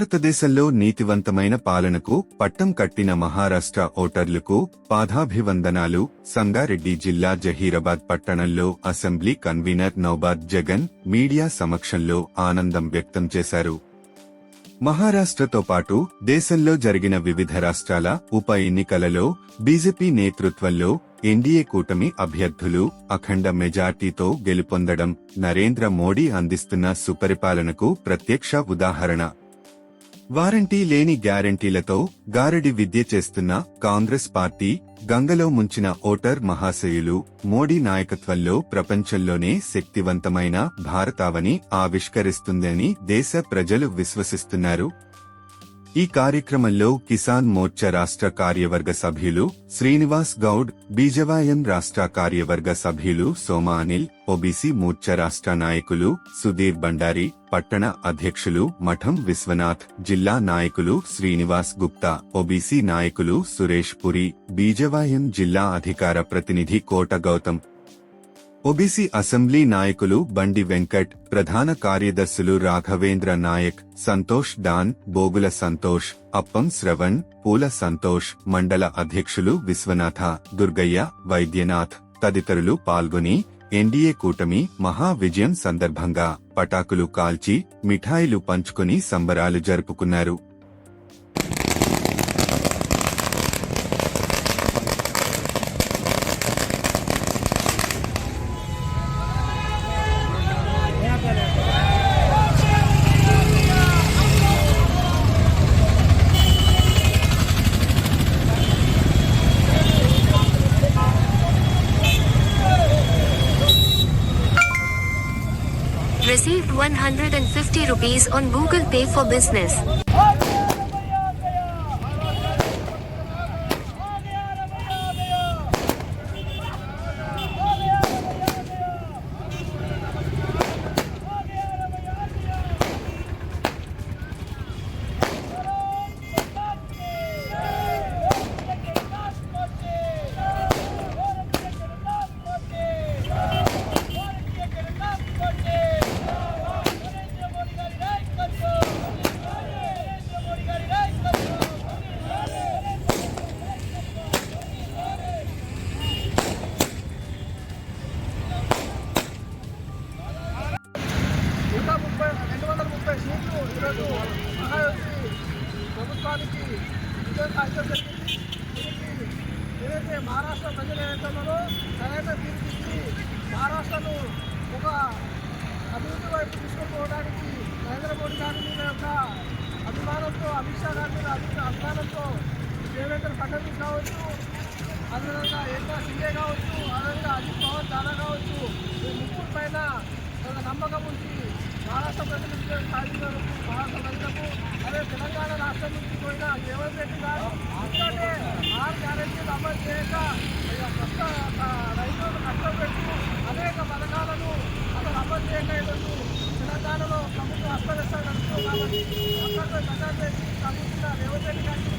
భారతదేశంలో నీతివంతమైన పాలనకు పట్టం కట్టిన మహారాష్ట్ర ఓటర్లకు పాదాభివందనాలు. సంగారెడ్డి జిల్లా జహీరాబాద్ పట్టణంలో assembly convener Naubad Jagan media సమక్షంలో ఆనందం వ్యక్తం చేశారు. మహారాష్ట్రతో పాటు దేశంలో జరిగిన వివిధ రాష్ట్రాల ఉప ఎన్నికలలో బీజేపీ నేతృత్వంలో ఎన్డీఏ కూటమి అభ్యర్థులు అఖండ మెజార్టీతో గెలుపొందడం నరేంద్ర మోడీ అందిస్తున్న సుపరిపాలనకు ప్రత్యక్ష ఉదాహరణ. వారంటీ లేని గ్యారంటీలతో గారడి విద్య చేస్తున్న కాంగ్రెస్ పార్టీ గంగలో ముంచిన ఓటర్ మహాశయులు మోడీ నాయకత్వంలో ప్రపంచంలోనే శక్తివంతమైన భారతావని ఆవిష్కరిస్తుందని దేశ ప్రజలు విశ్వసిస్తున్నారు. ఈ కార్యక్రమంలో కిసాన్ మోర్చా రాష్ట్ర కార్యవర్గ సభ్యులు శ్రీనివాస్ గౌడ్ బీజవాయం రాష్ట్ర కార్యవర్గ సభ్యులు సోమా అనిల్ ఓబీసీ మోర్చా రాష్ట్ర నాయకులు సుధీర్ బండారి పట్టణ అధ్యక్షులు మఠం విశ్వనాథ్ జిల్లా నాయకులు శ్రీనివాస్ గుప్తా ఓబీసీ నాయకులు సురేష్ పురి బీజవాయం జిల్లా అధికార ప్రతినిధి కోట గౌతమ్ ఒబిసి అసెంబ్లీ నాయకులు బండి వెంకట్ ప్రధాన కార్యదర్శులు రాఘవేంద్ర నాయక్ సంతోష్ డాన్ బోగుల సంతోష్ అప్పం శ్రవణ్ పూల సంతోష్ మండల అధ్యక్షులు విశ్వనాథ దుర్గయ్య వైద్యనాథ్ తదితరులు పాల్గొని ఎన్డీఏ కూటమి మహా విజయం సందర్భంగా పటాకులు కాల్చి మిఠాయిలు పంచుకుని సంబరాలు జరుపుకున్నారు. Received 150 rupees on Google Pay for business. ఏదైతే మహారాష్ట్ర ప్రజలు ఏదైతే ఉన్నారో సరైన తీర్చిచ్చి మహారాష్ట్రను ఒక అభివృద్ధి వైపు తీసుకుపోవడానికి నరేంద్ర మోడీ గారి మీద యొక్క అభిమానంతో అమిత్ షా గారి మీద అభిమానంతో దేవేంద్ర ఫడ్నవీస్ కావచ్చు. అదేవిధంగా ఏకా సింగే కావచ్చు అదేవిధంగా అజిత్ పవన్ దాదా కావచ్చు ఈ ముగ్గురు పైన నమ్మకం ఉంచి మహారాష్ట్ర ప్రజలకు సాధించారు మహారాష్ట్ర ప్రజలకు అదే తెలంగాణ రాష్ట్రం నుంచి పోయిన రేవంత్ రెడ్డి గారు ఎందుకంటే ఆరు గ్యారెంటీలు అమలు చేయక రైతులు కష్టం పెట్టి అనేక పథకాలను అతను అమలు చేయక ఈరోజు తెలంగాణలో ప్రభుత్వం అస్తవ్యస్తంగా నడుస్తుంది కాబట్టి అక్కడ ప్రజాపేసి ప్రభుత్వ రేవంత్ రెడ్డి గారికి